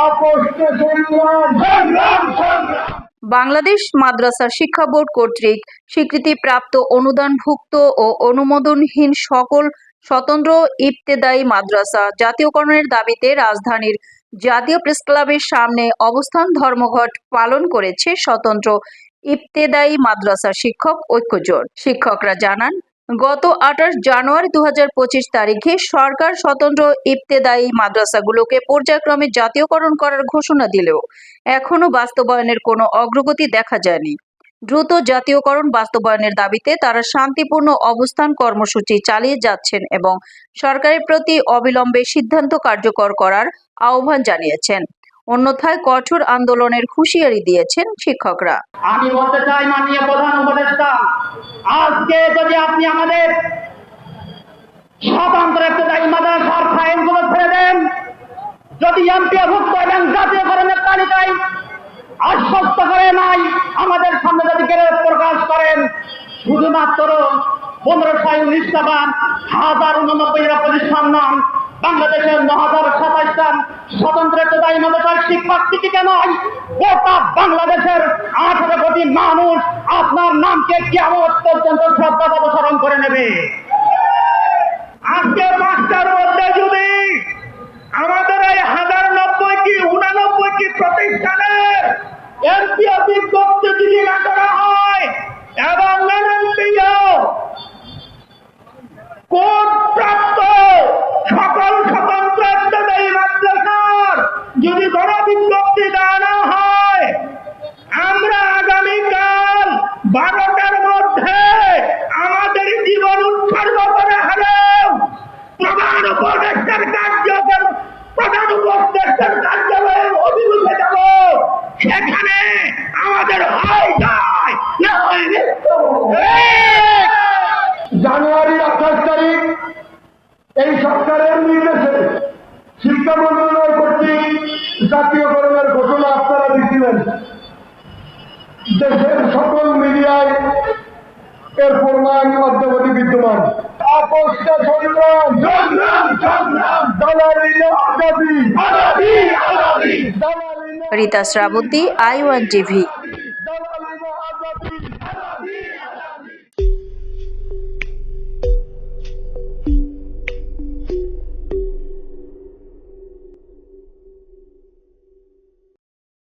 আপোষকে বাংলাদেশ মাদ্রাসা শিক্ষা বোর্ড কর্তৃক স্বীকৃতিপ্রাপ্ত অনুদানভুক্ত ও অনুমোদনহীন সকল স্বতন্ত্র ইবতেদায়ী মাদ্রাসা জাতীয়করণের দাবিতে রাজধানীর জাতীয় প্রেস ক্লাবের সামনে অবস্থান ধর্মঘট পালন করেছে স্বতন্ত্র ইবতেদায়ী মাদ্রাসা শিক্ষক ঐক্যজোট। শিক্ষকরা জানান গত আঠাশ জানুয়ারি দু হাজার পঁচিশ তারিখে সরকার স্বতন্ত্র ইবতেদায়ী মাদ্রাসাগুলোকে পর্যায়ক্রমে জাতীয়করণ করার ঘোষণা দিলেও এখনও বাস্তবায়নের কোনো অগ্রগতি দেখা যায়নি। দ্রুত জাতীয়করণ বাস্তবায়নের দাবিতে তারা শান্তিপূর্ণ অবস্থান কর্মসূচি চালিয়ে যাচ্ছেন এবং সরকারের প্রতি অবিলম্বে সিদ্ধান্ত কার্যকর করার আহ্বান জানিয়েছেন। অন্যথায় কঠোর আন্দোলনের হুঁশিয়ারি দিয়েছেন শিক্ষকরা। আমি বলতে চাই, মাননীয় প্রধান উপদেষ্টা, আজকে যদি আপনি আমাদের স্বতন্ত্র একটা দায়ী মাদ্রাসার ফাইলগুলো ছেড়ে দেন, যদি এমপিভুক্ত এবং জাতীয়করণের তালিকায় আশ্বস্ত করে নাই, আমাদের সামনে যদি গ্রেফ প্রকাশ করেন, শুধুমাত্র পনেরোশো উনিশ টাকা হাজার উননব্বইটা প্রতিষ্ঠান নাম বাংলাদেশের ন হাজার সাতাইশটা স্বতন্ত্র একটা দায়ী মাদ্রাসার শিক্ষক টিকিতে নয়? গোটা বাংলাদেশের আঠারো কোটি মানুষ আপনার নামকে কেমন পর্যন্ত শ্রদ্ধা অপসারণ করে নেবে। আজকে পাঁচটার মধ্যে যদি আমাদের এই হাজার নব্বইটি, উনানব্বইটি প্রতিষ্ঠানের এমপিও বিজ্ঞপ্তি যদি না বারোটার মধ্যে আমাদের জীবন উৎসর্গ করে হলেও প্রধান উপদেষ্টার কার্যক্রম প্রধান উপদেষ্টার কার্যালয়ের অভিমুখে যাব সেখানে আমাদের হয় যায়, না হয়। জানুয়ারি আঠাশ তারিখ, এই সরকারের নির্দেশে শিক্ষা মন্ত্রণালয় কর্তৃক জাতীয়করণের ঘোষণা আপনারা দিচ্ছিলেন দেশের সকল মিডিয়ায় এর প্রমাণ অদ্যাবধি বিদ্যমান। আপোষটা সংগ্রাম। সংগ্রাম সংগ্রাম। দালালি আজাদি। আজাদি আজাদি। দালালি না Rita Srabanti I one TV.